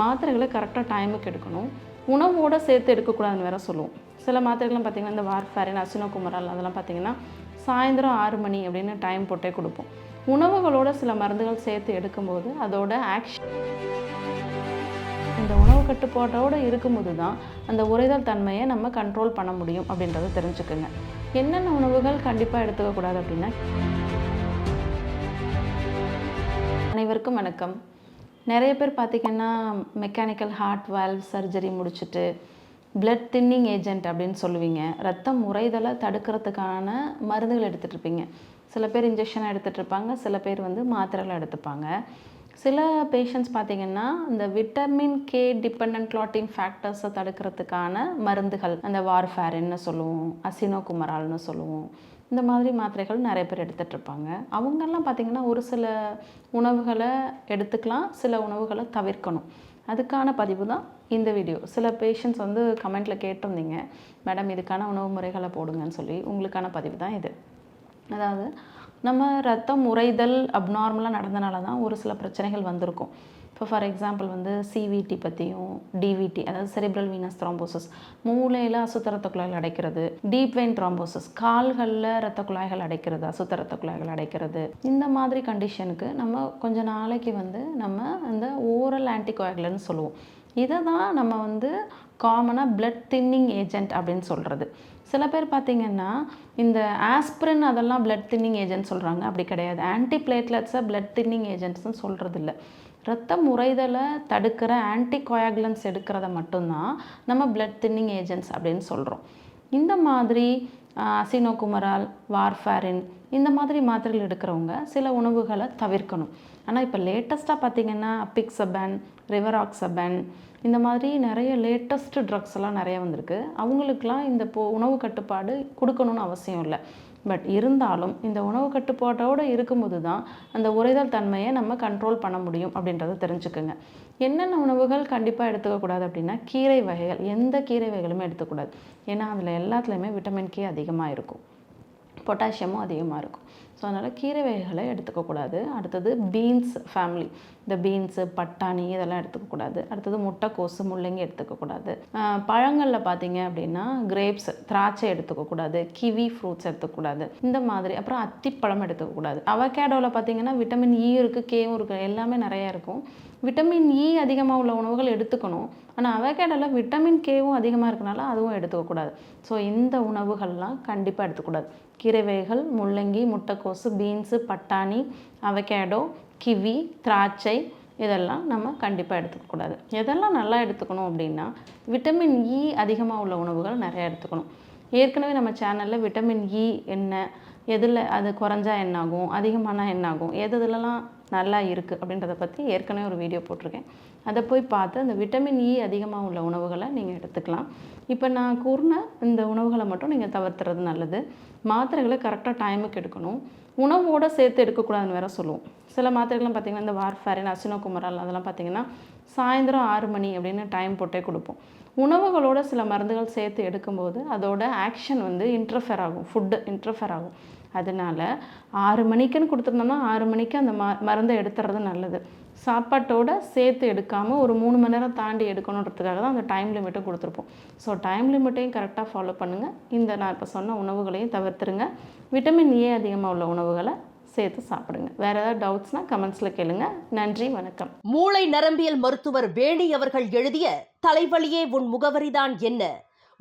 மாத்திரைகளை கரெக்டாக டைமுக்கு எடுக்கணும். உணவோடு சேர்த்து எடுக்கக்கூடாதுன்னு வேற சொல்லுவோம். சில மாத்திரைகள்லாம் பார்த்திங்கன்னா இந்த வார்ஃபேரின் அசினோகுமரால் அதெல்லாம் பார்த்திங்கன்னா சாயந்தரம் ஆறு மணி அப்படின்னு டைம் போட்டே கொடுப்போம். உணவுகளோட சில மருந்துகள் சேர்த்து எடுக்கும்போது அதோட ஆக்ஷன் இந்த உணவு கட்டுப்பாட்டோடு இருக்கும்போது தான் அந்த உறைதல் தன்மையை நம்ம கண்ட்ரோல் பண்ண முடியும் அப்படின்றத தெரிஞ்சுக்குங்க. என்னென்ன உணவுகள் கண்டிப்பாக எடுத்துக்கக்கூடாது அப்படின்னா அனைவருக்கும் வணக்கம். நிறைய பேர் பார்த்திங்கன்னா மெக்கானிக்கல் ஹார்ட் வால்வ் சர்ஜரி முடிச்சுட்டு பிளட் தின்னிங் ஏஜென்ட் அப்படின்னு சொல்லுவீங்க. ரத்தம் உறைதலை தடுக்கிறதுக்கான மருந்துகள் எடுத்துகிட்டு இருப்பீங்க. சில பேர் இன்ஜெக்ஷன் எடுத்துகிட்டு இருப்பாங்க. சில பேர் வந்து மாத்திரைகளை எடுத்துப்பாங்க. சில பேஷண்ட்ஸ் பார்த்திங்கன்னா இந்த விட்டமின் கே டிபெண்ட் கிளாட்டிங் ஃபேக்டர்ஸை தடுக்கிறதுக்கான மருந்துகள் அந்த வார்ஃபேரின்னு சொல்லுவோம் அசினோகுமரால்னு சொல்லுவோம். இந்த மாதிரி மாத்திரைகள் நிறைய பேர் எடுத்துகிட்டு இருப்பாங்க அவங்கெல்லாம் பார்த்திங்கன்னா ஒரு சில உணவுகளை எடுத்துக்கலாம் சில உணவுகளை தவிர்க்கணும். அதுக்கான பதிவு தான் இந்த வீடியோ. சில பேஷண்ட்ஸ் வந்து கமெண்ட்டில் கேட்டிருந்தீங்க மேடம் இதுக்கான உணவு முறைகளை போடுங்கன்னு சொல்லி. உங்களுக்கான பதிவு தான் இது. அதாவது நம்ம ரத்தம் உறைதல் அப்நார்மலாக நடந்தனால தான் ஒரு சில பிரச்சனைகள் வந்திருக்கும். இப்போ ஃபார் எக்ஸாம்பிள் வந்து சிவிடி பற்றியும் டிவிடி அதாவது செரிப்ரல் வீனஸ் த்ராம்போசஸ் மூளையில் அசுத்த ரத்த குழாய்கள் அடைக்கிறது டீப் வெயின் த்ராம்போசஸ் கால்களில் ரத்த குழாய்கள் அடைக்கிறது அசுத்த ரத்த குழாய்கள் அடைக்கிறது. இந்த மாதிரி கண்டிஷனுக்கு நம்ம கொஞ்ச நாளைக்கு வந்து நம்ம அந்த ஓரல் ஆன்டிகோயாகுலன்னு சொல்லுவோம். இதை தான் நம்ம வந்து காமனாக பிளட் தின்னிங் ஏஜென்ட் அப்படின்னு சொல்கிறது சில பேர் பார்த்திங்கன்னா இந்த ஆஸ்பிரின் அதெல்லாம் பிளட் தின்னிங் ஏஜென்ட் சொல்கிறாங்க அப்படி கிடையாது. ஆன்டி பிளேட்லெட்ஸை பிளட் தின்னிங் ஏஜென்ட்ஸ்னு சொல்கிறது இல்லை ரத்தம் உறைதலை தடுக்கிற ஆன்டி கோயாகுலன்ஸ் எடுக்கிறத மட்டும்தான் நம்ம பிளட் தின்னிங் ஏஜென்ட்ஸ் அப்படின்னு சொல்கிறோம் இந்த மாதிரி அசினோகுமரால் வார்ஃபேரின் இந்த மாதிரி மாத்திரைகள் எடுக்கிறவங்க சில உணவுகளை தவிர்க்கணும். ஆனால் இப்போ லேட்டஸ்ட்டாக பார்த்தீங்கன்னா பிக்ஸபன் ரிவராக்சபன் இந்த மாதிரி நிறைய லேட்டஸ்ட் ட்ரக்ஸ் எல்லாம் நிறைய வந்திருக்கு. அவங்களுக்கெலாம் இந்த போ உணவு கட்டுப்பாடு கொடுக்கணும்னு அவசியம் இல்லை. பட் இருந்தாலும் இந்த உணவு கட்டுப்பாட்டோடு இருக்கும்போது தான் அந்த உறைதல் தன்மையை நம்ம கண்ட்ரோல் பண்ண முடியும் அப்படின்றத தெரிஞ்சுக்குங்க. என்னென்ன உணவுகள் கண்டிப்பாக எடுத்துக்கக்கூடாது அப்படின்னா கீரை வகைகள். எந்த கீரை வகைகளுமே எடுத்துக்கூடாது ஏன்னா அதில் எல்லாத்துலேயுமே விட்டமின் கே அதிகமாக இருக்கும். பொட்டாசியமும் அதிகமாக இருக்கும். ஸோ அதனால் கீரை வகைகளை எடுத்துக்கக்கூடாது அடுத்தது பீன்ஸ் ஃபேமிலி இந்த பீன்ஸு பட்டாணி இதெல்லாம் எடுத்துக்கக்கூடாது அடுத்தது முட்டைக்கோசு முள்ளங்கி எடுத்துக்கக்கூடாது பழங்களில் பார்த்தீங்க அப்படின்னா கிரேப்ஸ் திராட்சை எடுத்துக்கக்கூடாது கிவி ஃப்ரூட்ஸ் எடுத்துக்கக்கூடாது இந்த மாதிரி. அப்புறம் அத்திப்பழம் எடுத்துக்கக்கூடாது அவகேடோவில் பார்த்தீங்கன்னா விட்டமின் இ e இருக்குது கேவும் இருக்குது எல்லாமே நிறையா இருக்கும். விட்டமின் இ e அதிகமாக உள்ள உணவுகள் எடுத்துக்கணும். ஆனால் அவகேடோவில் விட்டமின் கேவும் அதிகமாக இருக்கனால அதுவும் எடுத்துக்கக்கூடாது ஸோ இந்த உணவுகள்லாம் கண்டிப்பாக எடுத்துக்கூடாது கீரை வகைகள் முள்ளங்கி முட்டைக்கோசு பீன்ஸு பட்டாணி அவகேடோ கிவி திராட்சை இதெல்லாம் நம்ம கண்டிப்பாக எடுத்துக்கக்கூடாது எதெல்லாம் நல்லா எடுத்துக்கணும் அப்படின்னா விட்டமின் இ e அதிகமாக உள்ள உணவுகள் நிறையா எடுத்துக்கணும். ஏற்கனவே நம்ம சேனலில் விட்டமின் இ என்ன எதில் அது குறைஞ்சா என்னாகும் அதிகமானால் என்னாகும் எது எதுலலாம் நல்லா இருக்குது அப்படின்றத பற்றி ஏற்கனவே ஒரு வீடியோ போட்டிருக்கேன். அதை போய் பார்த்து அந்த விட்டமின் இ e அதிகமாக உள்ள உணவுகளை நீங்கள் எடுத்துக்கலாம். இப்போ நான் கூறின இந்த உணவுகளை மட்டும் நீங்கள் தவிர்த்துறது நல்லது. மாத்திரைகளை கரெக்டாக டைமுக்கு எடுக்கணும். உணவோடு சேர்த்து எடுக்கக்கூடாதுன்னு வேற சொல்லுவோம். சில மாத்திரைகள்லாம் பார்த்திங்கன்னா இந்த வார்ஃபேரின் அசினோகுமரால் அதெல்லாம் பார்த்திங்கன்னா சாயந்தரம் ஆறு மணி அப்படின்னு டைம் போட்டே கொடுப்போம். உணவுகளோட சில மருந்துகள் சேர்த்து எடுக்கும்போது அதோட ஆக்ஷன் வந்து இன்டர்ஃபேர் ஆகும். ஃபுட்டு இன்டர்ஃபேர் ஆகும். அதனால ஆறு மணிக்குன்னு கொடுத்துருந்தோம்னா ஆறு மணிக்கு அந்த ம மருந்தை எடுத்துறது நல்லது. சாப்பாட்டோட சேர்த்து எடுக்காமல் ஒரு மூணு மணி நேரம் தாண்டி எடுக்கணுன்றதுக்காக தான் அந்த டைம் லிமிட்டும் கொடுத்துருப்போம். ஸோ டைம் லிமிட்டையும் கரெக்டாக ஃபாலோ பண்ணுங்கள் இந்த நான் இப்போ சொன்ன உணவுகளையும் தவிர்த்துருங்க. விட்டமின் ஏ அதிகமாக உள்ள உணவுகளை சேர்த்து சாப்பிடுங்க. வேறு ஏதாவது டவுட்ஸ்னால் கமெண்ட்ஸில் கேளுங்க. நன்றி வணக்கம். மூளை நரம்பியல் மருத்துவர் வேணி அவர்கள் எழுதிய தலைவலியே உன் முகவரிதான் என்ன?